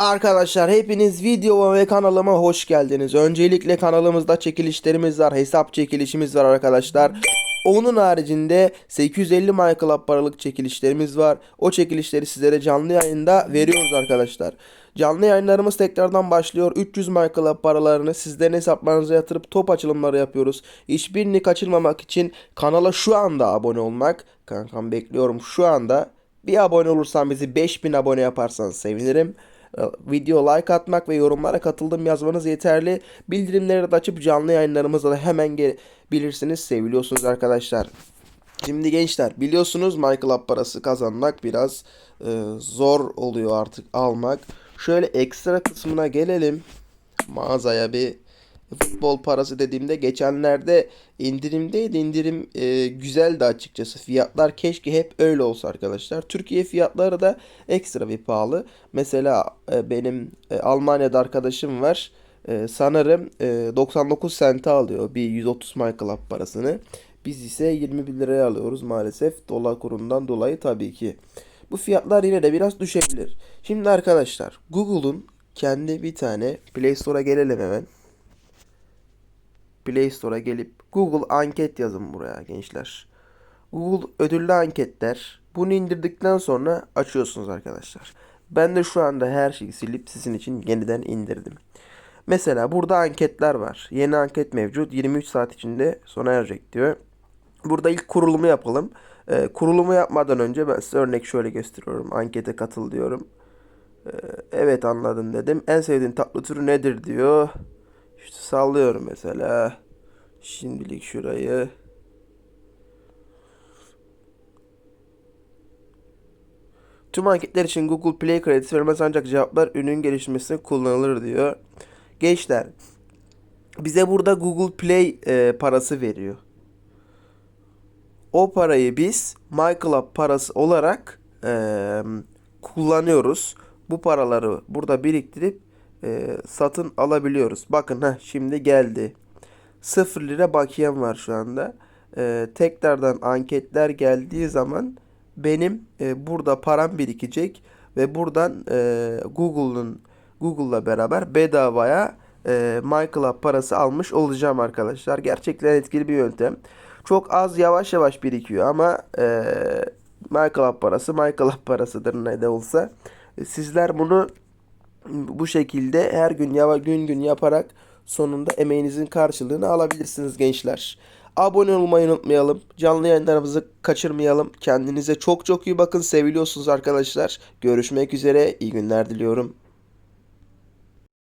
Arkadaşlar hepiniz videoma ve kanalıma hoş geldiniz. Öncelikle kanalımızda çekilişlerimiz var. Hesap çekilişimiz var arkadaşlar. Onun haricinde 850 MyClub paralık çekilişlerimiz var. O çekilişleri sizlere canlı yayında veriyoruz arkadaşlar. Canlı yayınlarımız tekrardan başlıyor. 300 MyClub paralarını sizlerin hesaplarınıza yatırıp top açılımları yapıyoruz. Hiçbirini kaçırmamak için kanala şu anda abone olmak. Kankam bekliyorum şu anda. Bir abone olursan bizi 5000 abone yaparsan sevinirim. Ee, Video like atmak ve yorumlara katıldım yazmanız yeterli. Bildirimleri de açıp canlı yayınlarımıza da hemen gelebilirsiniz. Seviliyorsunuz arkadaşlar. Şimdi gençler biliyorsunuz MyClub parası kazanmak biraz e, zor oluyor artık almak. Şöyle ekstra kısmına gelelim. Mağazaya bir futbol parası dediğimde geçenlerde indirimdeydi. İndirim e, güzeldi açıkçası. Fiyatlar keşke hep öyle olsa arkadaşlar. Türkiye fiyatları da ekstra bir pahalı. Mesela e, benim e, Almanya'da arkadaşım var. E, sanırım e, 99 sente alıyor bir 130 MyClub parasını. Biz ise 21 liraya alıyoruz maalesef. Dolar kurundan dolayı tabii ki. Bu fiyatlar yine de biraz düşebilir. Şimdi arkadaşlar Google'un kendi bir tane Play Store'a gelelim hemen. Play Store'a gelip Google anket yazın buraya gençler. Google ödüllü anketler. Bunu indirdikten sonra açıyorsunuz arkadaşlar. Ben de şu anda her şeyi silip sizin için yeniden indirdim. Mesela burada anketler var. Yeni anket mevcut. 23 saat içinde sona erecek diyor. Burada ilk kurulumu yapalım. Ee, kurulumu yapmadan önce ben size örnek şöyle gösteriyorum. Ankete katıl diyorum. Ee, evet anladım dedim. En sevdiğin tatlı türü nedir diyor. İşte sallıyorum mesela. Şimdilik şurayı. Tüm anketler için Google Play kredisi vermez ancak cevaplar ürünün geliştirmesine kullanılır diyor. Gençler bize burada Google Play e, parası veriyor. O parayı biz MyClub parası olarak e, kullanıyoruz. Bu paraları burada biriktirip e, satın alabiliyoruz. Bakın ha şimdi geldi. 0 lira bakiyem var şu anda. E, tekrardan anketler geldiği zaman benim e, burada param birikecek ve buradan e, Google'un Google'la beraber bedavaya e, MyClub parası almış olacağım arkadaşlar. Gerçekten etkili bir yöntem. Çok az yavaş yavaş birikiyor ama e, MyClub parası MyClub parasıdır ne de olsa. E, Sizler bunu bu şekilde her gün yava gün gün yaparak sonunda emeğinizin karşılığını alabilirsiniz gençler. Abone olmayı unutmayalım. Canlı yayınlarımızı kaçırmayalım. Kendinize çok çok iyi bakın. Seviliyorsunuz arkadaşlar. Görüşmek üzere. İyi günler diliyorum.